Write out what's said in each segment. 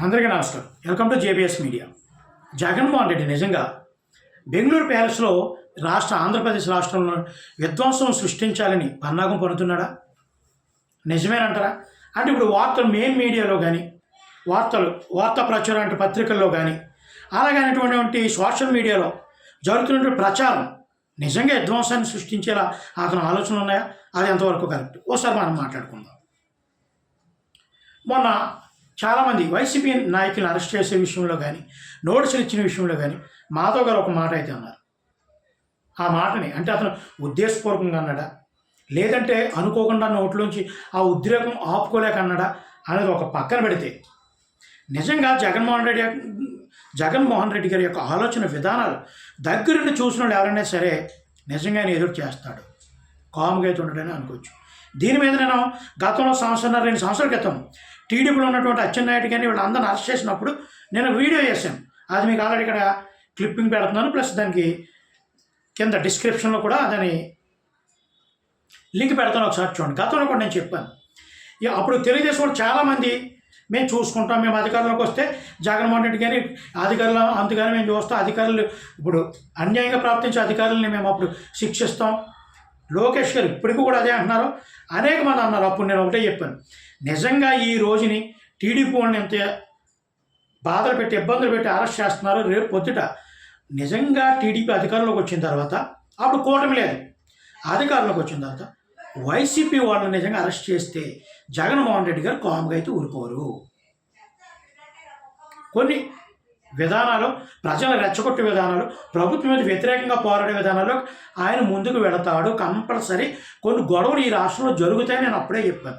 అందరికీ నమస్కారం. Welcome to JBS media Jaganmohan Reddy నిజంగా బెంగళూరు ప్యాలెస్లో రాష్ట్ర ఆంధ్రప్రదేశ్ రాష్ట్రంలో విధ్వంసం సృష్టించాలని పన్నాగం పడుతున్నాడా నిజమేనంటారా? అంటే ఇప్పుడు వార్తలు మెయిన్ మీడియాలో కానీ వార్తలు వార్తా ప్రచారం అంటే పత్రికల్లో కానీ అలాగైనటువంటి సోషల్ మీడియాలో జరుగుతున్నటువంటి ప్రచారం నిజంగా విధ్వంసాన్ని సృష్టించేలా అతను ఆలోచనలు ఉన్నాయా? అది ఎంతవరకు కరెక్ట్ ఓసారి మనం మాట్లాడుకుందాం. మొన్న చాలామంది వైసీపీ నాయకులను అరెస్ట్ చేసే విషయంలో కానీ నోటీసులు ఇచ్చిన విషయంలో కానీ మాతో గారు ఒక మాట అయితే అన్నారు. ఆ మాటని అంటే అతను ఉద్దేశపూర్వకంగా అన్నాడా? లేదంటే అనుకోకుండా నోట్లోంచి ఆ ఉద్రేకం ఆపుకోలేక అన్నాడా అనేది ఒక పక్కన పెడితే నిజంగా జగన్మోహన్ రెడ్డి జగన్మోహన్ రెడ్డి గారి యొక్క ఆలోచన విధానాలు దగ్గరుండి చూసిన వాళ్ళు ఎవరైనా సరే నిజంగా ఎదురు చేస్తాడు. కామ్గా అయితే ఉండడని అనుకోవచ్చు. దీని మీద నేను గతంలో సంవత్సరం రెండు సంవత్సరాల క్రితం టీడీపీలో ఉన్నటువంటి అచ్చెన్నాయుడు కానీ వీళ్ళందరిని అరెస్ట్ చేసినప్పుడు నేను వీడియో చేశాను. అది మీకు ఆల్రెడీ ఇక్కడ క్లిప్పింగ్ పెడుతున్నాను. ప్లస్ దానికి కింద డిస్క్రిప్షన్లో కూడా దాని లింక్ పెడతాను ఒకసారి చూడండి. గతంలో కూడా నేను చెప్పాను. ఇక అప్పుడు తెలుగుదేశం వాళ్ళు చాలామంది మేము చూసుకుంటాం మేము అధికారంలోకి వస్తే జగన్మోహన్ రెడ్డి గారి అధికారులు అందుకని మేము చూస్తాం. అధికారులు ఇప్పుడు అన్యాయంగా ప్రాప్తించే అధికారులని మేము అప్పుడు శిక్షిస్తాం. లోకేష్ గారు ఇప్పటికీ కూడా అదే అంటున్నారు. అనేక మంది అన్నారు. అప్పుడు నేను ఒకటే చెప్పాను. నిజంగా ఈ రోజుని టీడీపీ వాళ్ళని ఎంత బాధలు పెట్టి ఇబ్బందులు పెట్టి అరెస్ట్ చేస్తున్నారు రేపు పొద్దుట. నిజంగా టీడీపీ అధికారంలోకి వచ్చిన తర్వాత అప్పుడు కూటమి లేదు. అధికారంలోకి వచ్చిన తర్వాత వైసీపీ వాళ్ళని నిజంగా అరెస్ట్ చేస్తే జగన్మోహన్ రెడ్డి గారు కామ్గా అయితే ఊరుకోరు. కొన్ని విధానాలు ప్రజలు రెచ్చగొట్టే విధానాలు ప్రభుత్వం మీద వ్యతిరేకంగా పోరాడే విధానాలు ఆయన ముందుకు వెళతాడు కంపల్సరీ. కొన్ని గొడవలు ఈ రాష్ట్రంలో జరుగుతాయని నేను అప్పుడే చెప్పాను.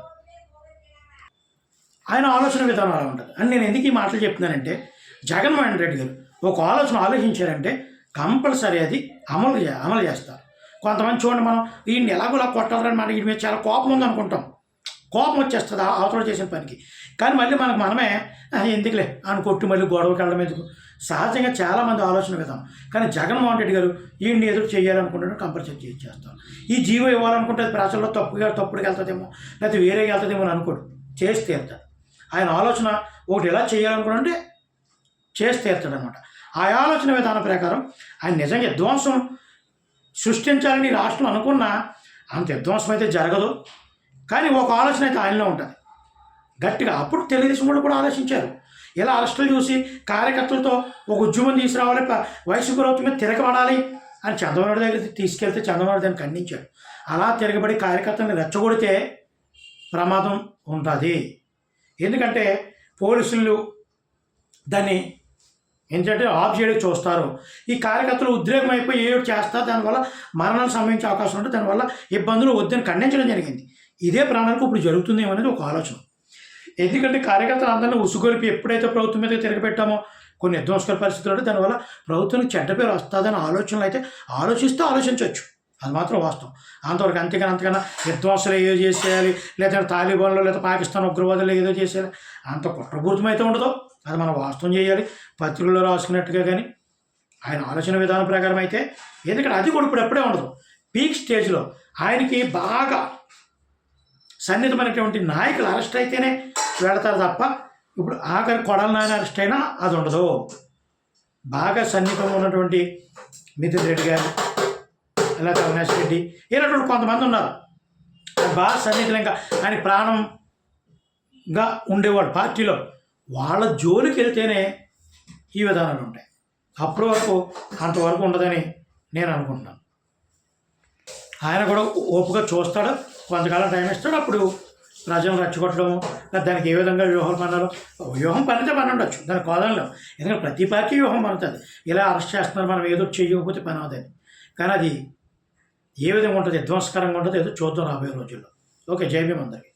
ఆయన ఆలోచన విధానం అలా ఉంటుంది. అని నేను ఎందుకు ఈ మాటలు చెప్తున్నానంటే జగన్మోహన్ రెడ్డి గారు ఒక ఆలోచన ఆలోచించారంటే కంపల్సరీ అది అమలు చే అమలు చేస్తారు. కొంతమంది చూడండి మనం ఈయన ఎలాగోలా కొట్టాలని మనకి వీడి మీద చాలా కోపం ఉందనుకుంటాం. కోపం వచ్చేస్తుంది అవతల చేసిన పనికి. కానీ మళ్ళీ మనకు మనమే ఎందుకులే? అని కొట్టి మళ్ళీ గొడవకి వెళ్ళడం ఎందుకు? సహజంగా చాలామంది ఆలోచన విధానం కానీ జగన్మోహన్ రెడ్డి గారు ఈయన్ని ఎదురు చేయాలనుకుంటే కంపల్సరీ చేసి చేస్తాం. ఈ జీవో ఇవ్వాలనుకుంటే అది ప్రజల్లో తప్పుగా తప్పుడుకి వెళ్తుందేమో లేకపోతే వేరేగా వెళ్తుందేమో అని అనుకోడు. చేసి తీరుతాడు. ఆయన ఆలోచన ఒకటి ఎలా చేయాలనుకుంటే చేసి తీరుతాడు అనమాట ఆ ఆలోచన విధానం ప్రకారం ఆయన నిజంగా విధ్వంసం సృష్టించాలని ఈ రాష్ట్రం అనుకున్నా అంత విధ్వంసం అయితే జరగదు. కానీ ఒక ఆలోచన అయితే ఆయనలో ఉంటుంది. గట్టిగా అప్పుడు తెలుగుదేశం వాళ్ళు కూడా ఆలోచించారు. ఇలా అరెస్టులు చూసి కార్యకర్తలతో ఒక ఉద్యమం తీసుకురావాలి వయసు వైసీపీ ప్రభుత్వం మీద తిరగబడాలి అని చంద్రబాబు దగ్గర తీసుకెళ్తే చంద్రబాబు దాన్ని ఖండించాడు. అలా తిరగబడి కార్యకర్తలను రెచ్చగొడితే ప్రమాదం ఉంటుంది. ఎందుకంటే పోలీసులు దాన్ని ఏంటంటే ఆఫ్ చేయడానికి చూస్తారు. ఈ కార్యకర్తలు ఉద్రేకం అయిపోయి ఏ చేస్తారు దానివల్ల మరణాలు సంభవించే అవకాశం ఉంటుంది. దానివల్ల ఇబ్బందులు వద్దని ఖండించడం జరిగింది. ఇదే ప్రాణాలకు ఇప్పుడు జరుగుతుందేమో అనేది ఒక ఆలోచన. ఎందుకంటే కార్యకర్తలు అందరినీ ఉసుగొలిపి ఎప్పుడైతే ప్రభుత్వం మీద తిరగబెట్టామో కొన్ని విధ్వంసకర పరిస్థితులు దానివల్ల ప్రభుత్వానికి చెడ్డ పేరు వస్తుందని ఆలోచనలు అయితే ఆలోచిస్తూ ఆలోచించవచ్చు. అది మాత్రం వాస్తవం. అంతవరకు అంతేకాని అంతకన్నా విధ్వంసలు ఏదో చేసేయాలి లేదా తాలిబాన్లో లేదా పాకిస్తాన్ ఉగ్రవాదులు ఏదో చేసేయాలి అంత కుట్రపూరితం అయితే ఉండదు. అది మనం వాస్తవం చేయాలి పత్రికల్లో రాసుకున్నట్టుగా కానీ ఆయన ఆలోచన విధానం ప్రకారం అయితే. ఎందుకంటే అది కూడా ఇప్పుడు ఎప్పుడే ఉండదు. పీక్ స్టేజ్లో ఆయనకి బాగా సన్నిహితమైనటువంటి నాయకులు అరెస్ట్ అయితేనే వెళతారు తప్ప ఇప్పుడు ఆఖరి కొడల నాయన అరెస్ట్ అయినా అది ఉండదు. బాగా సన్నిహితంగా ఉన్నటువంటి మిథున్ రెడ్డి గారు లేదా అవినాష్ రెడ్డి ఇలాంటి కొంతమంది ఉన్నారు. బాగా సన్నిహితులు ఇంకా ఆయన ప్రాణంగా ఉండేవాడు పార్టీలో. వాళ్ళ జోలికి వెళ్తేనే ఈ విధానాలు ఉంటాయి. అప్పటి వరకు అంతవరకు ఉండదని నేను అనుకుంటున్నాను. ఆయన కూడా ఓపుగా చూస్తాడు. కొంతకాలం టైం ఇస్తాడు అప్పుడు ప్రజలను రచ్చగొట్టడము దానికి ఏ విధంగా వ్యూహం పన్నాలో వ్యూహం పనితే పని ఉండొచ్చు దాని కోదంలో ఎందుకంటే ప్రతి పార్టీ వ్యూహం పనుతుంది ఇలా అరెస్ట్ చేస్తున్నారు మనం ఏదో చేయకపోతే పని అవుతుంది కానీ అది ఏ విధంగా ఉంటుంది? విధ్వంసకరంగా ఉంటుంది? ఏదో చూద్దాం రాబోయే రోజుల్లో. ఓకే జై భీమ్ అందరికీ.